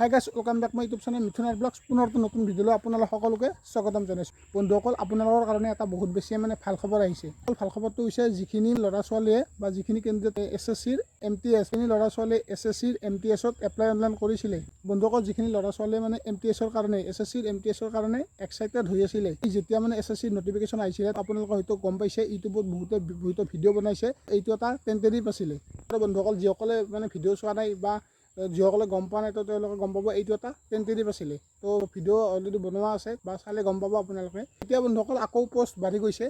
Hi guys welcome back my YouTube channel মিথুনাৰ vlogs পুনৰ নতুন ভিডিঅ'লৈ আপোনালোক সকলোকে স্বাগতম জনাইছোঁ। বন্ধুসকল, আপোনালোকৰ কাৰণে এটা বহুত বেছিয়ে মানে ভালো খবৰ আহিছে। ভালো খবৰটো হৈছে যিখিনি ল'ৰা ছোৱালীয়ে বা যিখিনি কেণ্ডিডেট এছ এছ চিৰ এম টি এছ সেইখিনি ল'ৰা ছোৱালীয়ে এছ এছ চিৰ এম টি এছত এপ্লাই অনলাইন কৰিছিলে। বন্ধুসকল, যিখিনি ল'ৰা ছোৱালীয়ে মানে এম টি এছৰ কাৰণে, এছ এছ চিৰ এম টি এছৰ কাৰণে এক্সাইটেড হৈ আছিলে যেতিয়া মানে এছ এছ চিৰ নটিফিকেশ্যন আহিছিলে, আপোনালোকে হয়তো গম পাইছে, ইউটিউবত বহুতে বহুতে ভিডিঅ' বনাইছে, এইটো এটা টেণ্টেটিভ আছিলে। বন্ধুসকল, যিসকলে মানে ভিডিঅ' চোৱা নাই বা যিসকলে গম পোৱা নাই, তো তেওঁলোকে গম পাব এইটো এটা টেণ্টেটিভ আছিলে। তো ভিডিঅ' অলৰেডি বনোৱা আছে বা চালে গম পাব আপোনালোকে। এতিয়া বন্ধুসকল, আকৌ পষ্ট বাঢ়ি গৈছে।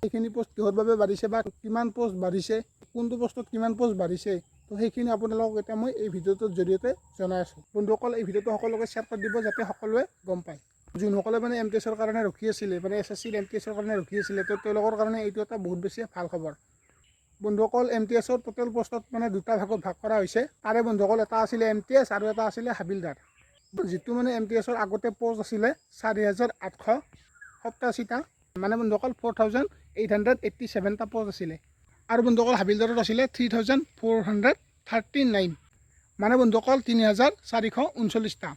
সেইখিনি পষ্ট কিহৰ বাবে বাঢ়িছে বা কিমান পষ্ট বাঢ়িছে, কোনটো পষ্টত কিমান পষ্ট বাঢ়িছে, তো সেইখিনি আপোনালোকক এতিয়া মই এই ভিডিঅ'টোৰ জৰিয়তে জনাই আছোঁ। বন্ধুসকল, এই ভিডিঅ'টো সকলোকে শ্বেয়াৰ কৰি দিব যাতে সকলোৱে গম পায়। যোনসকলে মানে এম টি এছৰ কাৰণে ৰখি আছিলে মানে এছ এছ চিৰ এম টি এছৰ কাৰণে ৰখি আছিলে, তো তেওঁলোকৰ কাৰণে এইটো এটা বহুত বেছি ভালো খবৰ। বন্ধুসকল এম টি এছৰ টোটেল পষ্টত মানে দুটা ভাগত ভাগ কৰা হৈছে। তাৰে বন্ধুসকল এটা আছিলে এম টি এছ আৰু এটা আছিলে হাবিলদাৰ। যিটো মানে এম টি এছৰ আগতে পষ্ট আছিলে চাৰি হাজাৰ আঠশ সপ্তাশীটা মানে বন্ধুসকল four thousand eight hundred eighty ছেভেনটা post আছিলে। আৰু বন্ধুসকল হাবিলদাৰত আছিলে three thousand four hundred thirty nine মানে বন্ধুসকল তিনি হাজাৰ চাৰিশ ঊনচল্লিছটা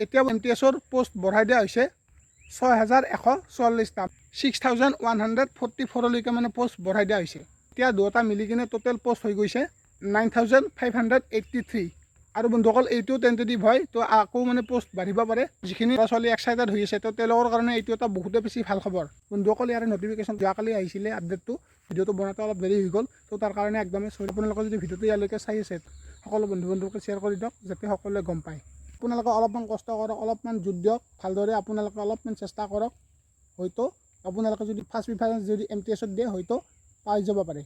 এতিয়া এম টি এছৰ পষ্ট বঢ়াই দিয়া হৈছে ছয় হাজাৰ এশ চল্লিছটা six thousand one hundred forty ফ'ৰলৈকে মানে পষ্ট বঢ়াই দিয়া হৈছে। এতিয়া দুয়োটা মিলি কিনে টোটেল পষ্ট হৈ গৈছে nine thousand five hundred eighty three আৰু বন্ধুসকল এইটো টেণ্টেটিভ হয় তো আকৌ মানে পষ্ট বাঢ়িব পাৰে। যিখিনি ল'ৰা ছোৱালী এক্সাইটেড হৈ আছে তো তেওঁলোকৰ কাৰণে এইটো এটা বহুতে বেছি ভাল খবৰ। বন্ধুসকল ইয়াৰে নটিফিকেশ্যন যোৱাকালি আহিছিলে আপডেটটো ভিডিঅ'টো বনাওঁতে অলপ দেৰি হৈ গ'ল তো তাৰ কাৰণে একদমেই চৰি আপোনালোকে যদি ভিডিঅ'টো ইয়ালৈকে চাই আছে সকলো বন্ধু বান্ধৱকে শ্বেয়াৰ কৰি দিয়ক যাতে সকলোৱে গম পায়। আপোনালোকে অলপমান কষ্ট কৰক অলপমান জোৰ দিয়ক ভালদৰে আপোনালোকে অলপমান চেষ্টা কৰক। হয়তো আপোনালোকে যদি ফাৰ্ষ্ট প্ৰিফাৰেঞ্চ যদি এম টি এছত দিয়ে হয়তো পাই যাব পাৰে